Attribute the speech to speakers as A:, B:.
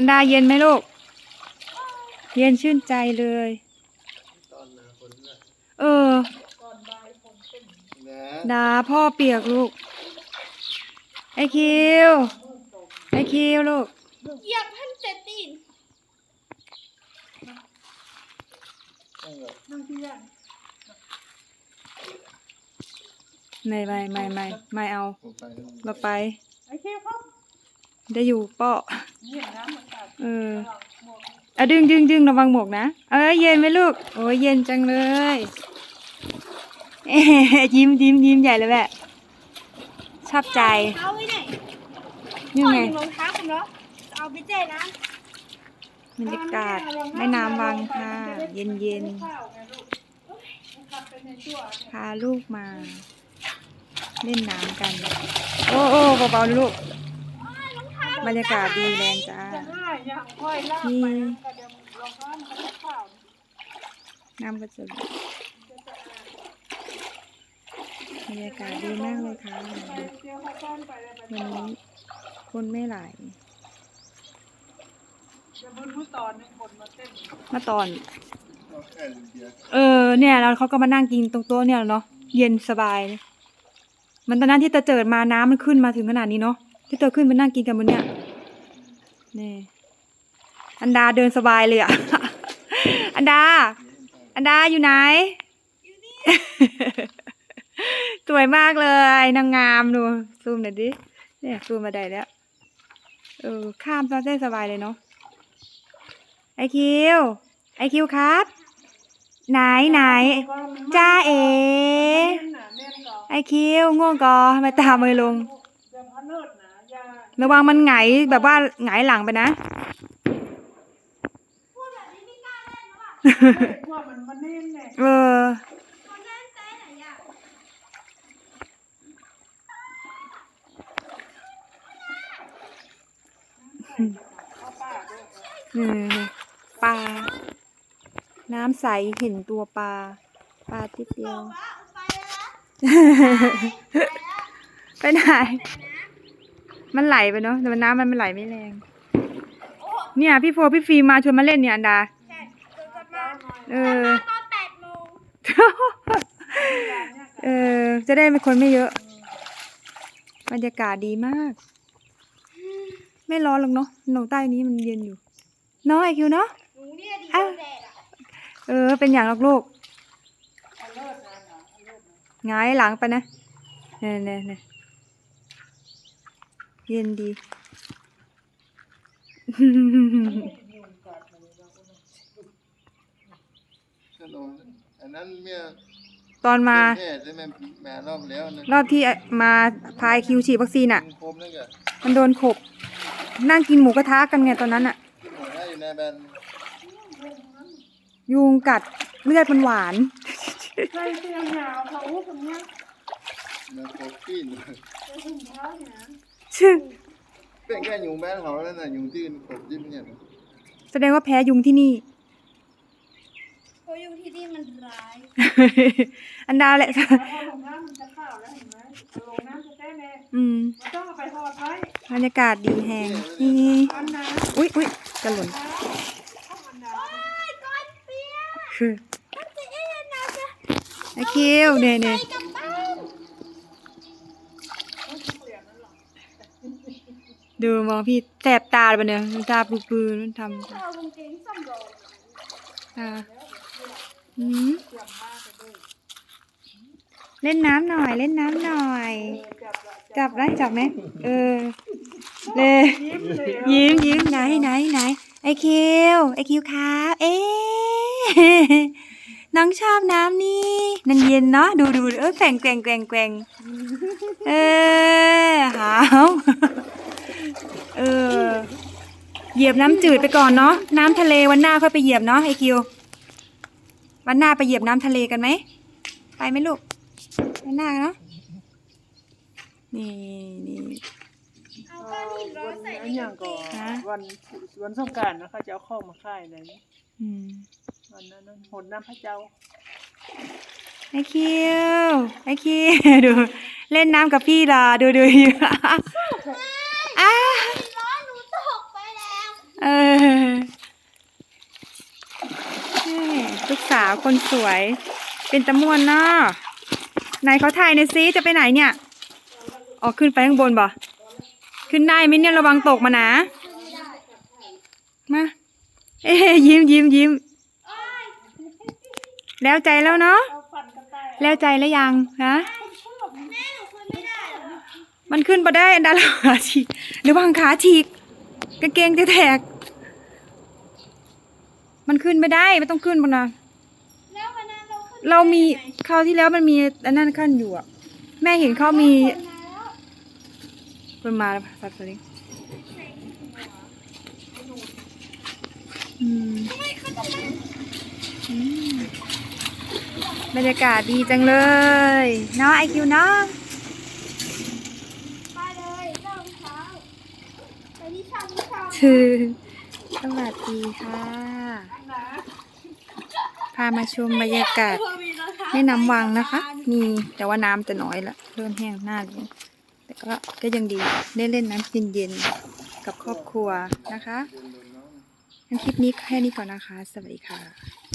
A: อันดาเย็นไหมลูก เย็นชื่นใจเลย
B: ตอนหนาฝนน่ะ
A: เออ
B: นะ
A: ดาพ่อเปียกลูก ไอคิว ไอคิวลูก
C: เหยียบท่านเจตีน
B: ต้องแบบ
A: ไม่ไม่ไม่ไม่ไม่เอา
B: ผมไปแล้ว
A: เราไป
D: ไอ้เคี้ยวครับ
A: ได้อยู่เปาะ
D: เหยียบน้ำมันกัด
A: เออเอาดึงดึงดึงระวังหมวกนะ เอ้ยเย็นไหมลูก โอ้ยเย็นจังเลยเอ๊ะยิ้มยิ้มยิ้มใหญ่เลยแหละชอบใจ
C: เอาไว้ไหน
A: นี่ไง
C: ถอดรองเท้าผมเนาะเอาไปเจ๊นะ
A: บรรยากาศแม่น้ำวังค่ะ เย็นเย็น
D: ข้าวไงลูกมันขับไปในชั่วเนี่ย
A: ๆพาลูกมา เล่นน้ำกัน โอ้โอ้เบาๆนะลูก บรรยากาศดีแรงจ้า
D: นะก็เดี๋ยวรองเท้ามันก็ข้าว
A: น้ำก็จะบรรยากาศดีมากเลยค่ะ
D: วัน
A: นี้คนไม่หลา
D: เต้น
A: มาตอน
B: เอ
A: อ เนี่ยแล้วเขาก็มานั่งกินตรงโต๊ะเนี่ยเนาะ เย็นสบายเลยมันตอนนั้นที่ตะเจิดมาน้ำมันขึ้นมาถึงขนาดนี้เนาะ ที่เตอขึ้นไปนั่งกินกันบนเนี่ยนี่อันดาเดินสบายเลยอะ อันดา อันดาอยู่ไหน สวยมากเลยนางงามดูซูมหน่อยดิ เนี่ยซูมมาได้แล้ว เออข้ามได้สบายเลยเนาะ ไอคิว ไอคิวครับ ไหนไหนจ้าเอ๋ไอคิวง่วงกอทำไมตามมือลง
D: อย่าพะเนิดนะอย่า
A: ระวังมันไหงายแบบว่าไหงายหลังไปนะ
C: พูดแบบนี้ไม่กล้าเล่นหรอวะ
D: ว่ามันมันเน่นเนี่ย
A: เออ
C: คนเล่นเต้ไหนอะ
D: เข้าป่าด้วย
A: นี่นี่ปลา น้ำใสเห็นตัวปลา ปลาติดเดียว
C: ว่าไปแล้วไปแล้ว
A: ไปไหน มันไหลไปเนาะแต่มันน้ำมันไม่ไหลไม่แรง
C: โอ้
A: เนี่ยพี่โฟพี่ฟีมาชวนมาเล่นเนี่ยอันดา
C: แค่เกิดจะมา
A: เอ
C: จะ
A: อ
C: มาตอนแปดโมง
A: เออ จะได้เป็นคนไม่เยอะ บรรยากาศดีมาก ไม่ร้อนหรอกเนาะหนูใต้นี้มันเย็นอยู่เนาะไอคิวเนาะ
C: หนูเนี่ยดี
A: อะ
C: โดนแดดอะ
A: เออ เป็นอย่างหรอกลูก
D: เอาเลิศนะนะเอาเลิศนะ
A: หงายหลังไปนะเนี่ยเนี่ยเนี่ย เย็นดี
B: ก็ลงอันนั้นเมีย
A: ตอนมา
B: แค่ใช่ไหมแม่รอบแล้วนะ
A: รอบที่มาพายคิวฉีดวัคซีนอะ
B: คมนั่นก็
A: มันโดนขบ นั่งกินหมูกระทะกันไงตอนนั้นอะ
B: ที่หมดให้อยู่ในแบน
A: ยุงกัดเลือดมันหวาน
D: ใส่เสื้อยาวเขาอุ้มเนี้ย
B: มันโคตรปีน
D: ใส่ถุงเท้าเนี่ยนะ
A: ชื่อ
B: เป็นแค่ยุงแบนเขาแล้วน่ะยุงที่มันโคตรจิ้มเนี่ย
A: แสดงว่าแพ้ยุงที่นี่
C: เพราะอยู่ที่นี่มันร้าย
A: อันดาแหละ
D: แล้วพอลงน้ำมันจะข้าวแล้วเห็นไหมเอาลงน้ำจะเต้นเอง
A: อืม
D: มันต้องเอาไปทอดไว้
A: บรรยากาศดีแหงนี่
D: อันน้
A: อุ้ยอุ้ยจะหล่นำ
D: ข้าวอันน้
C: โอ้ยก้อนเปียก
A: คือ
C: ก็จะเอ็นนะจะ
A: ไอคิวเนี่ยเนี่ย
C: ไปกับบ้าน
A: ดูมองพี่แสบตาเลยปะเนี่ยมันตาปื้อๆมันทำ
C: เอากางเกงส้มโดน
A: ตาอืมเล่นน้ำหน่อย เล่นน้ำหน่อยจับได้จับไหมเออเลย
D: ยิ้มเลย
A: ยิ้มยิ้มไหนไหนไหนไอคิวไอคิวครับเอ๊ะน้องชอบน้ำนี่นันเย็นเนาะดูดูเออแกว่งแกว่งแกว่งแกว่งเออหาว เออ เหยียบน้ำจืดไปก่อนเนาะน้ำทะเลวันหน้าค่อยไปเหยียบเนาะไอคิว วันหน้าไปเหยียบน้ำทะเลกันไหมไปไหมลูกวันหน้าเนาะนี่นี่
C: เอาก้อนหินร้อนใส่ใน
D: อันอย่ากา
C: งงเก
D: ก่อน
C: ง
A: ฮะ
D: วันวันสงกรารนะเขาจะเอาข้าวมาค่ายเลย
A: อืม
D: วันนั้นนะหดน้ำพระเจ้า
A: ไอคิวไอคิวดู เล่นน้ำกับพี่ล่ะดูดูอยู่
C: เออลูกสาว
A: คนสวย เป็นตะมวนเนาะไหนเขาถ่ายในซีจะไปไหนเนี่ยอ๋อขึ้นไปข้างบนบ่ขึ้นได้ไหมเนี่ยระวังตกมานะ มา เอ้ยิ้มยิ้มยิ้มแล้วใจแล้วเนาะแล้วใจแล้วยังนะ
C: มันขึ้นมา
A: ได้อันดาลขาฉีกระวังขาฉีกกางเกงจะแตก มันขึ้นไม่ได้ไม่ต้องขึ้นบนนะ
C: แล้ววันนั้นเราขึ้น
A: เรามีคราวที่แล้วมันมีอันนั้นขั้นอยู่อะ แม่เห็นเขามี
C: คนมาแล้ว
A: มันมาแล้วสัตว์ตัวนี้อืมอืมบรรยากาศดีจังเลยเนาะไอคิวเนาะ
C: ไปเลยรองเท้าไปที่ชาที่ชา
A: คือสวัสดีค่ะ พามาชมบรรยากาศแม่น้ำวังนะคะ มีแต่ว่าน้ำจะน้อยละเริ่มแห้งหน้าลยแต่ก็ก็ยังดีได้เล่นน้ำเย็นๆกับครอบครัวนะคะงั้นคลิปนี้แค่นี้ก่อนนะคะ สวัสดีค่ะ